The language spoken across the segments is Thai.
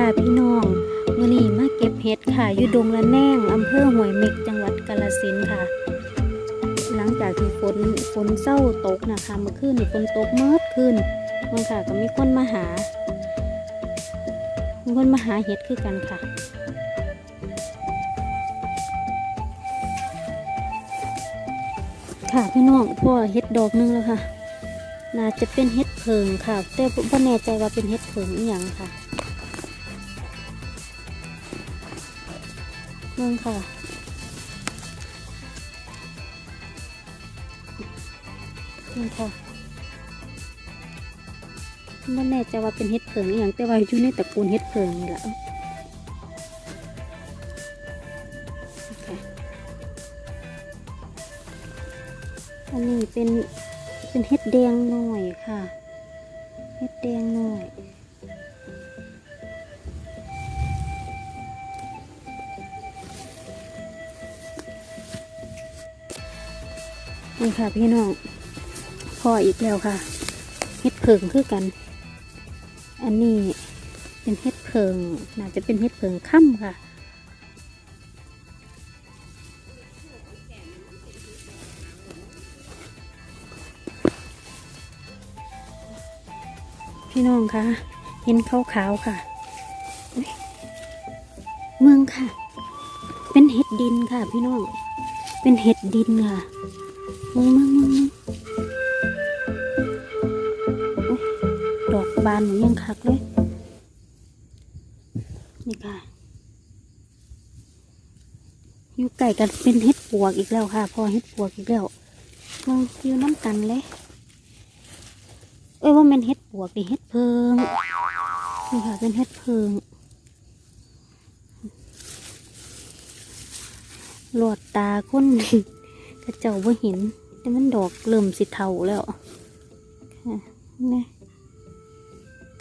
ค่ะพี่น้องมื่อนี้มาเก็บเห็ดค่ะอยู่ดงละแนงอำเภอห้วยเม็กจังหวัดกาฬสินค่ะ หลังจากที่ฝนฝนเศร้าตกนะคะเมื่อคืนฝนตกเมื่อคืนมันค่ะก็มีคนมาหามีคนมาหาเห็ดคือกันค่ะค่ะพี่น้องพ่อเห็ดดอกหนึงแล้วค่ะ น่าจะเป็นเห็ดเพิงค่ะ แต่พ่แน่ใจว่าเป็นเห็ดเพิงอหย่างค่ะ เมืองค่ะ นี่ค่ะไม่แน่ใจว่าเป็นเห็ดเพิงอย่างแต่ว่าอยู่ในตระกูลเห็ดเพิงนี่แหละค่ะอันนี้เป็นเป็นเห็ดแดงหน่อยค่ะ เห็ดแดงหน่อย นี่ค่ะพี่น้องพออีกแล้วค่ะเห็ดเพิงคือกัน อันนี้เป็นเห็ดเพิงน่าจะเป็นเห็ดเพิงค่ำค่ะพี่น้องคะเห็นขาวๆค่ะ เมืองค่ะ เป็นเห็ดดินค่ะ พี่น้อง เป็นเห็ดดินค่ะ มืองมืองมืองเมืองอุ๊ยดอกบานหนูยังคักเลย นี่ค่ะ อยู่ไก่กันเป็นเห็ดปวกอีกแล้วค่ะ พอเห็ดปวกอีกแล้วมองอยู่น้ำกันเลย เอ้ยว่ามันเห็ดปวกดิเห็ดเพิง นี่ค่ะเป็นเห็ดเพิงหลอดตาคน กระเจ้าว่าเห็นแต่มันดอกเริ่มสิเทาแล้วค่ะนี่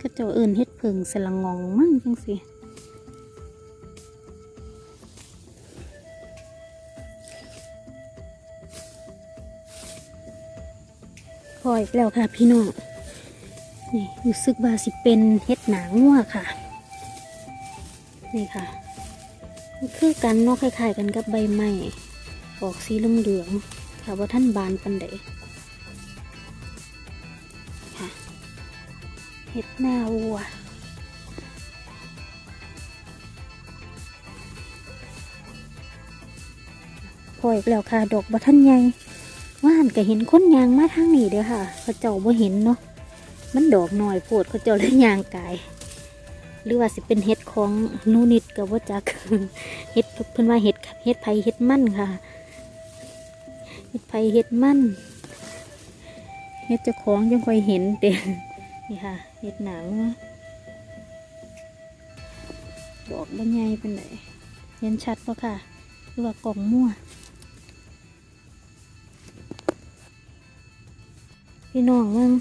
กระเจ้าเอื่นเห็ดเพิงสลังงองมั่งจังสิพออีกแล้วค่ะพี่น้องนี่รู้สึกว่าสิเป็นเห็ดหนางัวค่ะ นี่ค่ะ คือกันเนาะคล้ายๆกันกับใบไม้ ออกสีเหลืองๆค่ะว่าท่านบานปันใดค่ะเห็ดหน้าวัวพออีกแล้วค่ะ ดอกบัท่านใหญ่ว่านก็เห็นคนยางมาทางนี้เด้อค่ะเขาเจ้าบ่เห็นเนาะมันดอกหน่อยโพดเขาเจ้าเลยยางกาย หรือว่าสิเป็นเห็ดของนูนิดกับว่าจักเห็ดเพิ่นว่าเห็ดเห็ดไผ่เห็ดมั่นค่ะ ดไผ่เห็ดมั่นเห็ดเจ้าของยังค่อยเห็นเต็นี่ค่ะเห็ดหนังดอกบรรยายเป็นไหนเห็นชัดปะค่ะหรือว่ากล่องมั่ว พี่น้องเมือง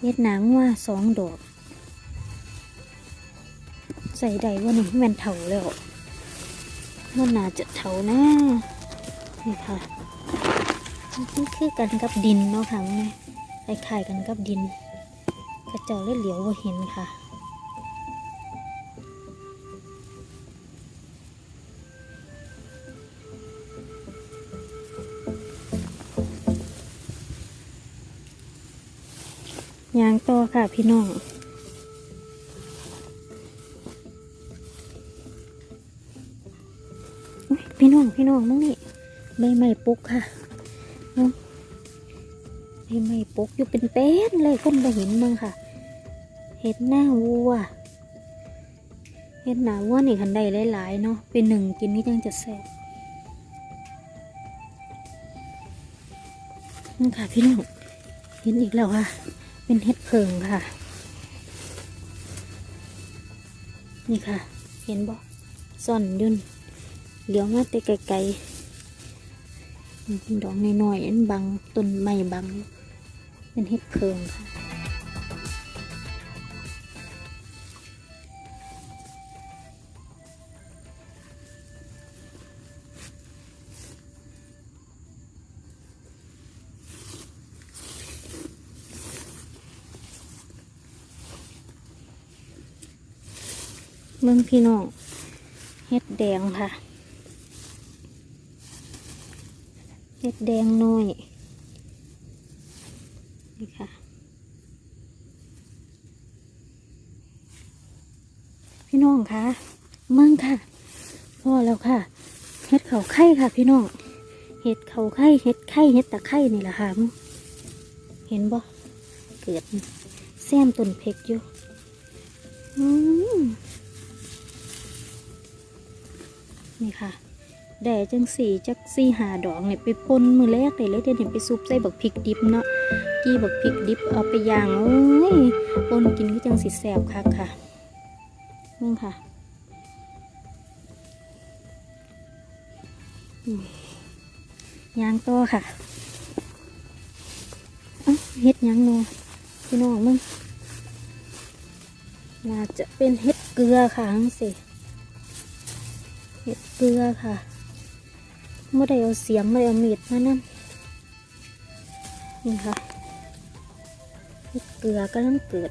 เฮ็ดหนังว่าสองดอก ใส่ใดว่านี่แม่นเถาแล้วมันน่าจะเถานะนี่ค่ะ นี่คือกันกับดินเนาะค่ะแม่คล้ายๆกันกับดิน กระเจ้าเลยเหลียวว่าเห็นค่ะยางต่อค่ะพี่น้องอุ๊ยพี่น้องพี่น้องมึงนี่ใบไม้ปลุกค่ะ ใบไม้ปกอยู่เป็นเป็นเลยคนไปเห็นมึงค่ะ เห็ดหน้าวัว เห็ดหน้าวัวนี่คันใดหลายๆเนาะ เป็นหนึ่งกินนี่จังจะแซ่บนี่ค่ะพี่น้องเห็นอีกแล้วค่ะ เป็นเห็ดเพิงค่ะ นี่ค่ะ เห็นบ่ซ่อนยุ่นเดี๋ยวมาแต่ไกลๆ เป็นดอกน้อยๆอันบังต้นไม้บังเป็นเห็ดเพิงค่ะเมืองพี่น้องเฮ็ดแดงค่ะ เฮ็ดแดงน้อย นี่ค่ะ พี่น้องคะเมืองค่ะ พอแล้วค่ะเฮ็ดเขาไข่ค่ะ พี่น้อง เห็ดเขาไข่ เห็ดไข่ เห็ดตะไคร่นี่แหละค่ะ เห็นบ่ เกิดแซมต้นเพกอยู่นี่ค่ะ แด่จังสี่จักสี่หาดอกเนี่ยไปปนมือแรกเลยเลยเดี๋ยวไปซุปใส่บักพริกดิบเนาะกี้บักพริกดิบเอาไปย่างโอ้ยปนกินก็จังสิแสบคักค่ะนี่ค่ะย่างต่อค่ะเฮ็ดยังเนาะพี่น้องมึงน่าจะเป็นเฮ็ดเกลือค่ะทั้งสิเฮ็ดเกลือค่ะ ไม่ได้เอาเสียมไม่ได้เอามีดมานั่นนี่ค่ะเกลือก็ต้องเกิด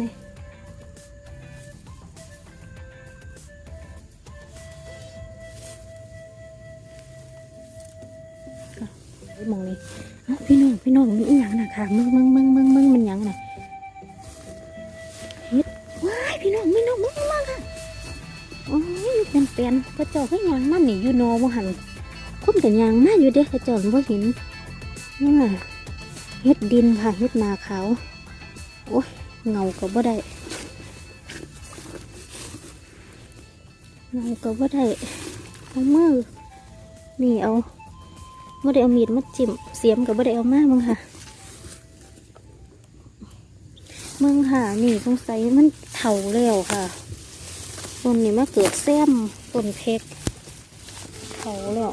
นี่มองนี่เอ้าพี่น้องพี่น้องมีอีหยังนะค่ะมึงมึงมึงมึงมึงมันหยังน่ะเฮ็ดว้ายพี่น้องพี่น้องมึงมึงมาค่ะโอ้ยเป็นเปลี่ยนพระเจ้าให้ยังมันนี่อยู่นอบ่หัน คนกันยางมาอยู่เด้กระจอนบ่เห็นนี่น่ะเฮ็ดดินค่ะเฮ็ดนาขาวโอ้ยเงาก็บ่ได้เงาก็บ่ได้เอามือนี่เอาบ่ได้เอามีดมาจิ้มเสียมก็บ่ได้เอามามึงค่ะมึงค่ะนี่สงสัยมันเฒ่าแล้วค่ะต้นนี้มาเกิดแซมต้นเพกเฒ่าแล้ว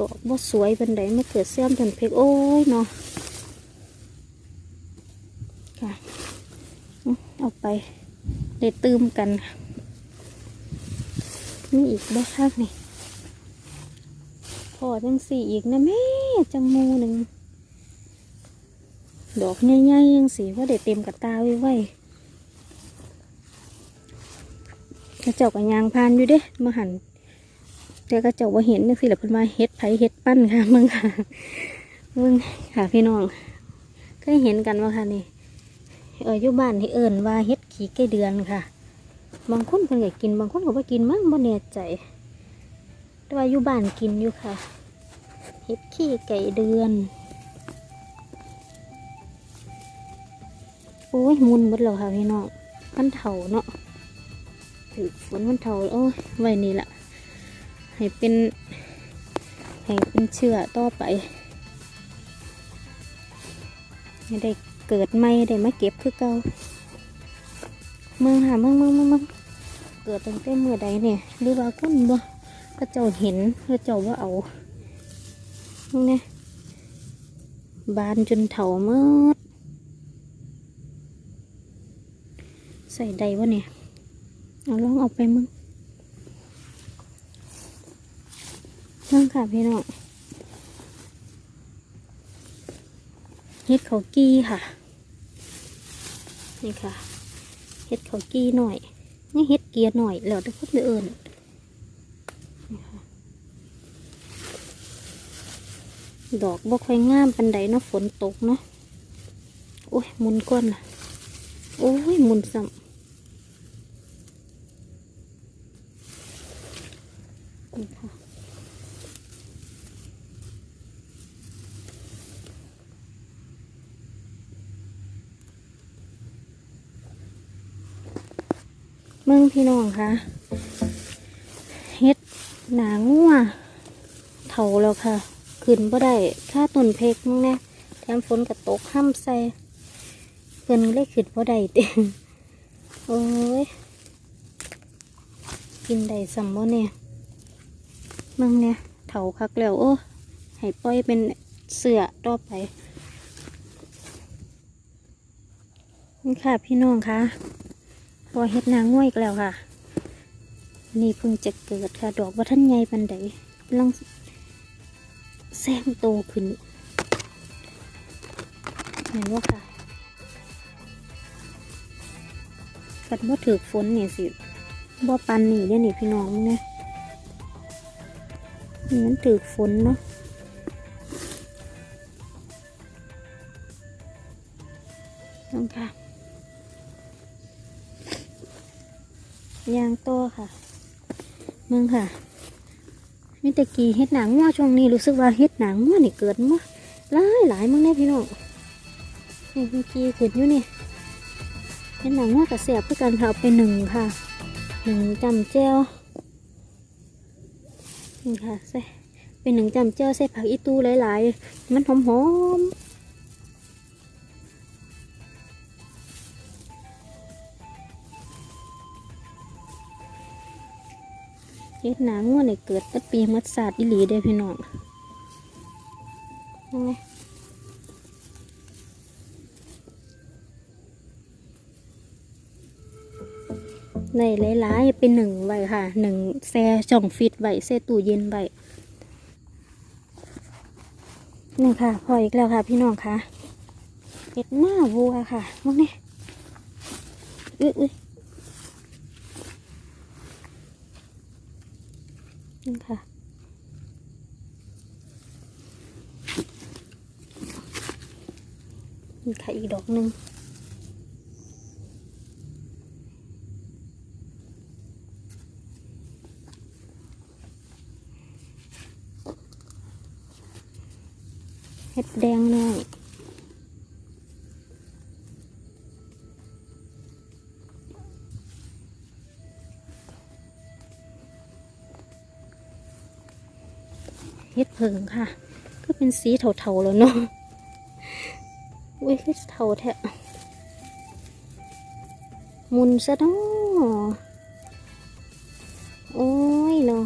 ดอกบ่สวยเป็นไดม่เกิดเสื่อมจนเพกโอ้ยเนาะค่ะเอาไปได้ตืมกันค่ะนี่อีกบ่ข้างนี่พอจังสี่อีกนะแม่จังมูหนึ่งดอกใหญ่ๆยังสีว่าได้เต็มกับตาไว้ไว้กระเจ้ากับยางพานอยู่เด้มาหัน แต่ก็เจ้าว่าเห็นนี่สิแหละเพิ่นมาเฮ็ดไผเฮ็ดปั้นค่ะมึงค่ะมึงค่ะพี่น้องเคยเห็นกันว่าค่ะนี่เอออยู่บ้านที่เอิญว่าเฮ็ดขี้ไก่เดือนค่ะ บางคนเพิ่นก็กินบางคนก็บ่กินมั้งบ่แน่ใจ แต่ว่าอยู่บ้านกินอยู่ค่ะเฮ็ดขี้ไก่เดือนโอ้ยมุนหมดแล้วค่ะพี่น้องมันเถาเนาะถือฝนมันเถาโอ้ยไว้นี่ละ ให้เป็นให้เป็นเชื่อต่อไปไม่ได้เกิดไม่ได้มาเก็บคือเก่าเมืองหาเมืองเมืองเมืองเมืองเกิดตั้งแต่เมื่อใดเนี่ยหรือว่าคนบ่ก็เจ้าเห็นก็เจ้าว่าเอานี่บานจนเถาเมื่อใส่ใดวะเนี่ยเอาลองเอาไปมึง นั่งค่ะพี่น้องเฮ็ดเขากี้ค่ะ นี่ค่ะเฮ็ดเขากี้หน่อยนี่เฮ็ดเกียร์หน่อยแล้วแต่คนเอื่นดอกบ่ค่อยงามปันใดเนาะฝนตกเนาะโอ้ยมุนก้อนล่ะ โอ้ยมุนซ้ำนี่ค่ะ เมืองพี่น้องคะเฮ็ดหนางัวเถาแล้วค่ะ ขึ้นบ่ได้ค่าต้นเพกมั้งแน่แถมฝนกระตกห้ำใส่เพิ่นเลยขึ้นบ่ได้เต็โอ้ยกินได้สัมบ่เนี่ยเมืองเนี่ยเถาคักแล้วโอ้ให้ปล่อยเป็นเสือต่อไปนี่ค่ะพี่น้องคะ พอเฮ็ดนางง่วยอีกแล้วค่ะ นี่เพิ่งจะเกิดค่ะ ดอกว่าท่านใหญ่ปันใดลังแซงโตขึ้นเห็นว่าค่ะปัดบ่าถือฝนเนี่ยสิบ่ปันนี่เด้อนี่พี่น้องเนี่ยนี่มันถือฝนเนาะ งค่ะมีแต่กีเฮ็ดหนังว่าช่วงนี้รู้สึกว่าเฮ็ดหนังว่านี่เกิดมาหลายหลายมึงแน่พี่น้องนี่เมื่อกี้ขึ้นอยู่นี่เป็นหนังว่ากระเสียบเพื่อกันเอาไปหนึ่งค่ะหนึ่งจำเจ้วนี่ค่ะใส่เป็นหนึ่งจำเจ้วใส่ผักอีตูหลายๆ มันหอมๆ เฮ็ดหนังว่าเนี่ยเกิดตั้งปีมัดศาสตร์อิหลีเด้พี่น้องยังไงในหลายๆเป็นหนึ่งไว้ค่ะหนึ่งแซ่ช่องฟิตไว้แซ่ตู้เย็นไว้นี่ค่ะ พออีกแล้วค่ะพี่น้องค่ะเห็ดหน้าวัวค่ะมองนี่อุ้ยอุ้ย นี่ค่ะ นี่ค่ะอีกดอกหนึ่งเห็ดแดงหน่อ เห็ดเผิงค่ะ ก็เป็นสีเทาๆแล้วเนาะอุ้ยเห็ดเทาแท้มุนซะเนาะโอ้ยเนาะ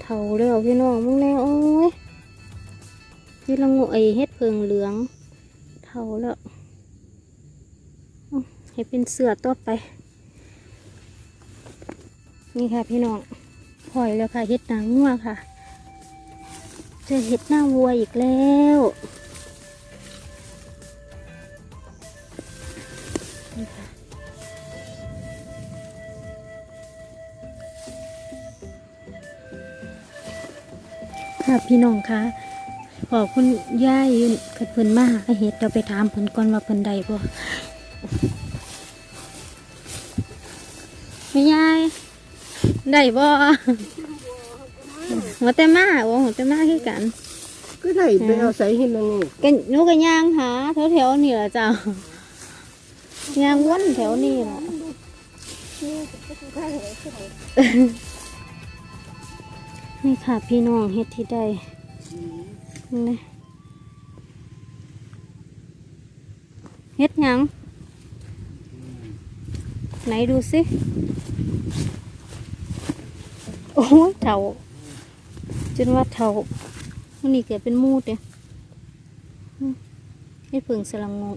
เทาแล้วพี่น้องมึงแน่โอ้ยนี่ละงูไอเฮ็ดเพิงเหลือง เทาแล้วให้เป็นเสือต่อไป นี่ค่ะพี่น้องพอยแล้วค่ะเฮ็ดหนังงัวค่ะ เจอเฮ็ดหน้าวัวอีกแล้ว นี่ค่ะ ค่ะพี่น้องคะขอบคุณย่ายยืนเกิดเพิ่นมาให้เฮ็ดเราไปถามเพิ่นก่อนว่าเพิ่นใดบ่แม่ยายได้บ่ หัวแต่มาโอ้หัวแต่มาคือกัน ก็ได้ไปเอาใส่หินนั่นนี่กันหนูก็ย่างหาแถวแถวๆนี่ล่ะจ้ะย่างวนแถวนี้ล่ะนี่ค่ะพี่น้องเฮ็ดที่ได้นี่เฮ็ดหยัง ไหนดูสิ โอ้ยเถาจ นว่าเถามันนี่เกิดเป็นมูดเนี่ยอืมเฮ็ดผึ่งสลังงง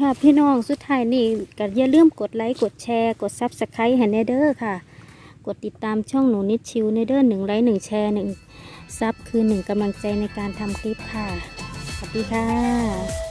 ค่ะพี่น้องสุดท้ายนี่ก็อย่าลืมกดไลค์กดแชร์กดซับสไครต์ให้แนเด้อค่ะ กดติดตามช่องหนูนิดชิวในเด้อหนึ่งไลค์หนึ่งแชร์หนึ่งซับคือหนึ่งกำลังใจในการทำคลิปค่ะ สวัสดีค่ะ